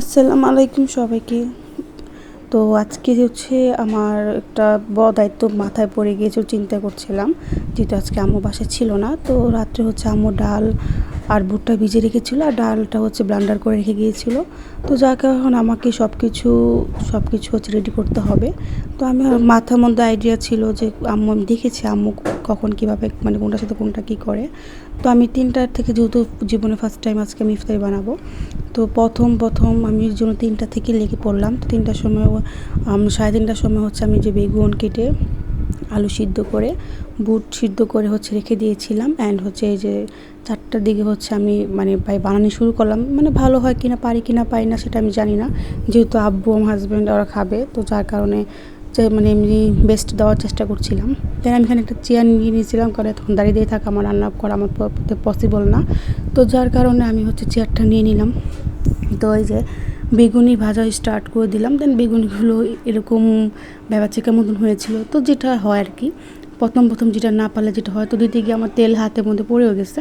আসসালামু আলাইকুম সবাইকে। তো আজকে হচ্ছে আমার একটা বড় দায়িত্ব মাথায় পড়ে গিয়েছিল চিন্তা করছিলাম যেটা আজকে আম্মু বাসায় ছিল না, তো রাত্রে হচ্ছে আম্মু ডাল আর ভুট্টা ভিজে রেখেছিলো আর ডালটা হচ্ছে ব্লান্ডার করে রেখে গিয়েছিল। তো যার কারণে আমাকে সব কিছু সব কিছু হচ্ছে রেডি করতে হবে। তো আমি মাথার মধ্যে আইডিয়া ছিল যে আম্মু, আমি দেখেছি আম্মু কখন কীভাবে মানে কোনটার সাথে কোনটা কী করে। তো আমি তিনটার থেকে যেহেতু জীবনে ফার্স্ট টাইম আজকে আমি ইফতারি বানাবো তো প্রথম প্রথম আমি এর জন্য তিনটা থেকে লেগে পড়লাম। তো তিনটার সময় সাড়ে তিনটার সময় হচ্ছে আমি যে বেগুন কেটে আলু সিদ্ধ করে, বুট সিদ্ধ করে হচ্ছে রেখে দিয়েছিলাম। অ্যান্ড হচ্ছে এই যে চারটার দিকে হচ্ছে আমি মানে প্রায় বানানো শুরু করলাম। মানে ভালো হয় কিনা, পারি কিনা, পারি না সেটা আমি জানি না। যেহেতু আব্বু, আমার হাজব্যান্ড ওরা খাবে, তো যার কারণে মানে এমনি বেস্ট দেওয়ার চেষ্টা করছিলাম। দেন আমি এখানে একটা চেয়ার নিয়ে নিয়েছিলাম কারণ এতক্ষণ দাঁড়িয়ে দিয়ে থাকা আমার রান্না করা আমার পক্ষে পসিবল না। তো যার কারণে আমি হচ্ছে চেয়ারটা নিয়ে নিলাম। তো এই যে বেগুনি ভাজা স্টার্ট করে দিলাম। দেন বেগুনিগুলো এরকম চিকের মতন হয়েছিল। তো যেটা হয় আর কি প্রথম প্রথম যেটা না পারলে যেটা হয়, তো দিতে গিয়ে আমার তেল হাতের মধ্যে পড়েও গেছে।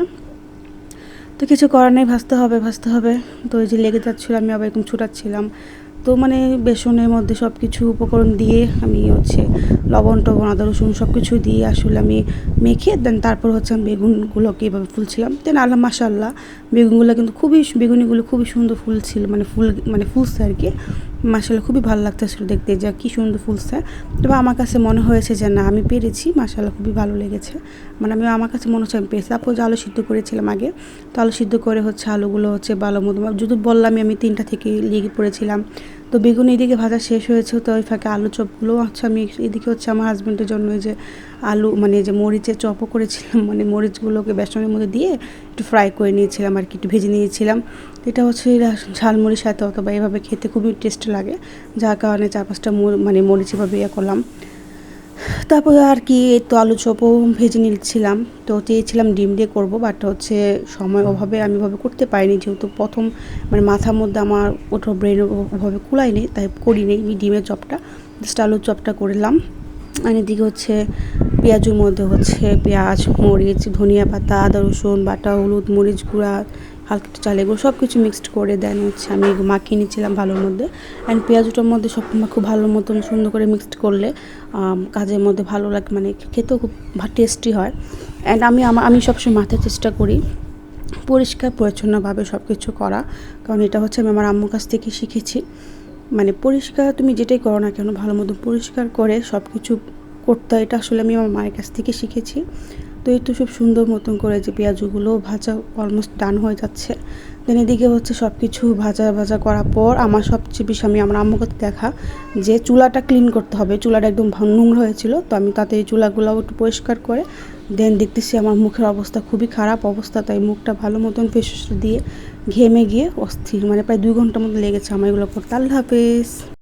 তো কিছু করার নেই, ভাজতে হবে ভাজতে হবে। তো ওই যে লেগে যাচ্ছিল, আমি আবার এরকম ছুটাচ্ছিলাম। তো মানে বেসনের মধ্যে সব কিছু উপকরণ দিয়ে আমি হচ্ছে লবণ টবণ, আদা, রসুন সব কিছু দিয়ে আসলে আমি মেখে দেন তারপর হচ্ছে আমি বেগুনগুলোকে এভাবে ফুলছিলাম। দেন আল্লাহ মাসাল্লাহ বেগুনগুলো কিন্তু খুবই, বেগুনিগুলো খুবই সুন্দর ফুল ছিল মানে ফুল মানে ফুলছে আর কি। মাসাল্লাহ খুবই ভালো লাগতেছিল দেখতে, যা কী সুন্দর ফুলছে। তবে আমার কাছে মনে হয়েছে যে না, আমি পেরেছি মাসাল্লাহ খুবই ভালো লেগেছে। মানে আমি, আমার কাছে মনে হচ্ছে আমি পেরেছি। তারপর যে আলু সিদ্ধ করেছিলাম আগে, তো আলু সিদ্ধ করে হচ্ছে আলুগুলো হচ্ছে ভালো মতো, যদি বললাম আমি তিনটা থেকে লেগে পড়েছিলাম তো বেগুন এদিকে ভাজা শেষ হয়েছে, তো ওই ফাঁকে আলু চপগুলো। আচ্ছা আমি এদিকে হচ্ছে আমার হাজব্যান্ডের জন্য যে আলু মানে যে মরিচের চপও করেছিলাম মানে মরিচগুলোকে বেসনের মধ্যে দিয়ে একটু ফ্রাই করে নিয়েছিলাম আর কি, একটু ভেজে নিয়েছিলাম। এটা হচ্ছে ঝালমুড়ির সাথে অথবা এভাবে খেতে খুবই টেস্ট লাগে। যার কারণে চার পাঁচটা মানে মরিচ এভাবে ইয়ে করলাম। তারপরে আর কি, এই তো আলু চপও ভেজে নিচ্ছিলাম। তো চেয়েছিলাম ডিম দিয়ে করব বাট হচ্ছে সময় অভাবে আমি ওভাবে করতে পারিনি। যেহেতু প্রথম মানে মাথার মধ্যে আমার ওটা ব্রেন ওভাবে কুলাই নেই তাই করিনি ডিমের চপটা। জাস্ট আলুর চপটা করলাম। আর এদিকে হচ্ছে পেঁয়াজের মধ্যে হচ্ছে পেঁয়াজ, মরিচ, ধনিয়া পাতা, আদা রসুন, বাটা, হলুদ, মরিচ গুঁড়া হালকা একটু চাল সব কিছু মিক্সড করে দেন হচ্ছে আমি মাখিয়ে নিচ্ছিলাম ভালোর মধ্যে অ্যান্ড পেঁয়াজটার মধ্যে সব খুব ভালো মতন সুন্দর করে মিক্সড করলে কাজের মধ্যে ভালো লাগে মানে খেতেও খুব টেস্টি হয় অ্যান্ড আমি আমার আমি সবসময় মাথায় চেষ্টা করি, পরিষ্কার পরিচ্ছন্নভাবে সব কিছু করা, কারণ এটা হচ্ছে আমি আমার আম্মুর কাছ থেকে শিখেছি মানে পরিষ্কার তুমি যেটাই করো না কেন ভালো মতো পরিষ্কার করে সব কিছু করতে এটা আসলে আমি আমার মায়ের কাছ থেকে শিখেছি তো তো খুব সুন্দর মতন করে যে পেঁয়াজগুলো ভাজা অলমোস্ট ডান হয়ে যাচ্ছে। দেন এদিকে হচ্ছে সব কিছু ভাজা ভাজা করার পর আমার সবচেয়ে বেশি আমি আমার আম্মুকে দেখা যে চুলাটা ক্লিন করতে হবে। চুলাটা একদম নোংরা হয়েছিল, তো আমি তাতে এই চুলাগুলো একটু পরিষ্কার করে দেন দেখতেছি আমার মুখের অবস্থা খুবই খারাপ অবস্থা, তাই মুখটা ভালো মতন ফেস দিয়ে ঘেমে গিয়ে অস্থির মানে প্রায় দুই ঘণ্টার মতো লেগেছে আমার এগুলো করতে। আল্লাহ হাফেজ।